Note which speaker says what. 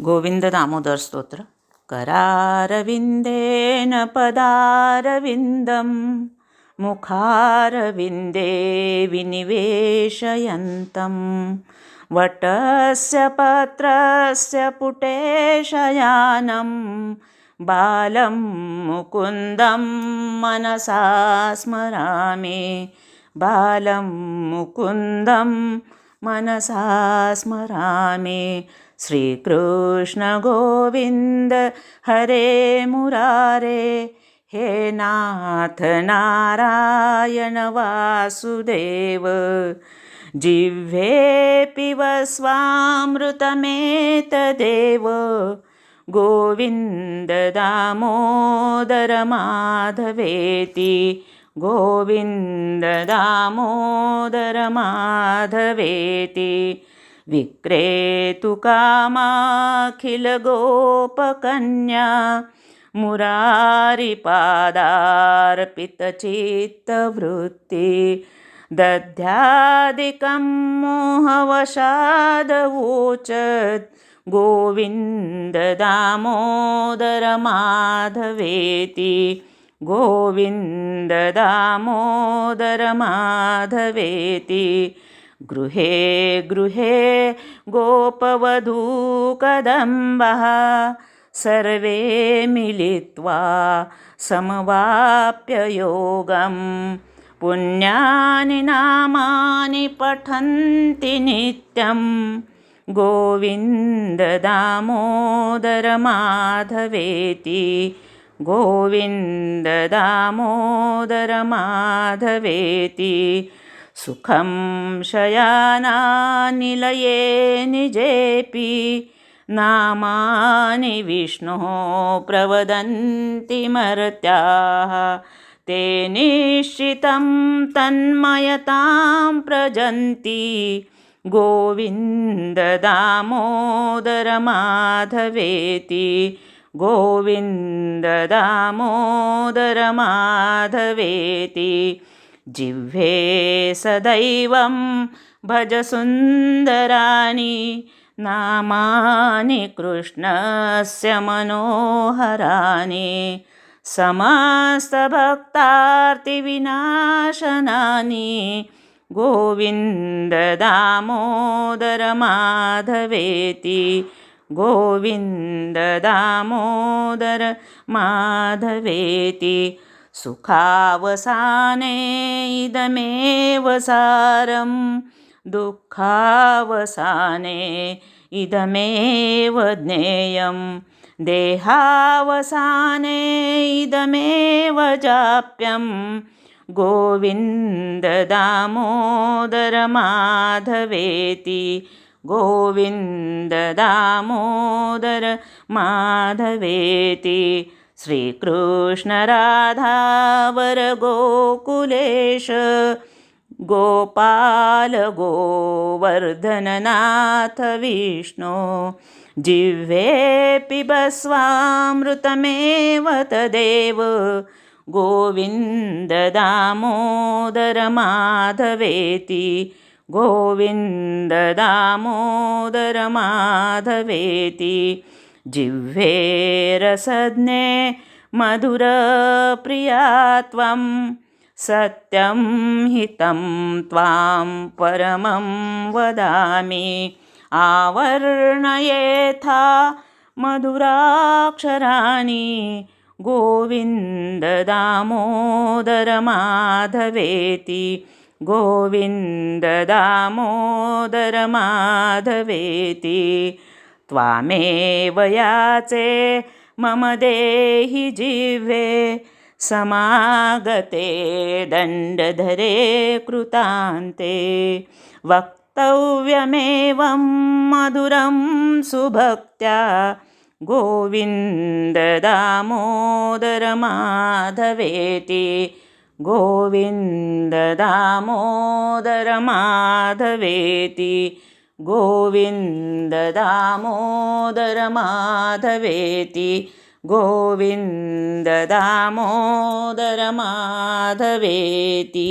Speaker 1: गोविन्ददामोदरस्तोत्र करारविन्देन पदारविन्दं मुखारविन्दे विनिवेशयन्तं वटस्य पत्रस्य पुटेशयानं बालं मुकुन्दं मनसा स्मरामि बालं मुकुन्दं मनसा स्मरामि श्रीकृष्णगोविन्द हरे मुरारे हे नाथ नारायण वासुदेव जिह्वे पिब स्वामृतमेतदेव गोविन्द दामोदर माधवेति गोविन्द दामोदर माधवेति विक्रेतुकामाखिलगोपकन्या मुरारिपादार्पितचित्तवृत्ति दध्यादिकं मोहवशादवोचद् गोविन्द दामोदर गोविन्द दामोदर गृहे गृहे गोपवधूकदम्बः सर्वे मिलित्वा समवाप्ययोगं पुण्यानि नामानि पठन्ति नित्यं गोविन्ददामोदरमाधवेति गोविन्ददामोदरमाधवेति सुखं शयानानिलये निजेऽपि नामानि विष्णोः प्रवदन्ति मर्त्याः। ते निश्चितं तन्मयतां प्रजन्ति। गोविन्ददामोदरमाधवेति गोविन्ददामोदरमाधवेति जिह्वे सदैवं भजसुन्दराणि नामानि कृष्णस्य मनोहराणि समस्तभक्तार्तिविनाशनानि गोविन्ददामोदरमाधवेति गोविन्ददामोदरमाधवेति सुखावसाने इदमेव सारं दुःखावसाने इदमेव ज्ञेयं देहावसाने इदमेव जाप्यं गोविन्ददामोदरमाधवेति गोविन्ददामोदरमाधवेति श्रीकृष्णराधावरगोकुलेश गोपालगोवर्धननाथ विष्णो जिह्वे पिबस्वामृतमेव तदेव गोविन्ददामोदरमाधवेति गोविन्ददामोदरमाधवेति जिह्वे रसज्ञे मधुरप्रिया त्वं सत्यं हितं त्वां परमं वदामि। आवर्णयेथा मधुराक्षराणि गोविन्ददामोदरमाधवेति गोविन्ददामोदरमाधवेति त्वामेव याचे मम देहि जिह्वे समागते दण्डधरे कृतान्ते। वक्तव्यमेवं मधुरं सुभक्त्या गोविन्ददामोदरमाधवेति गोविन्ददामोदरमाधवेति गोविन्ददामोदरमाधवेति गोविन्ददामोदरमाधवेति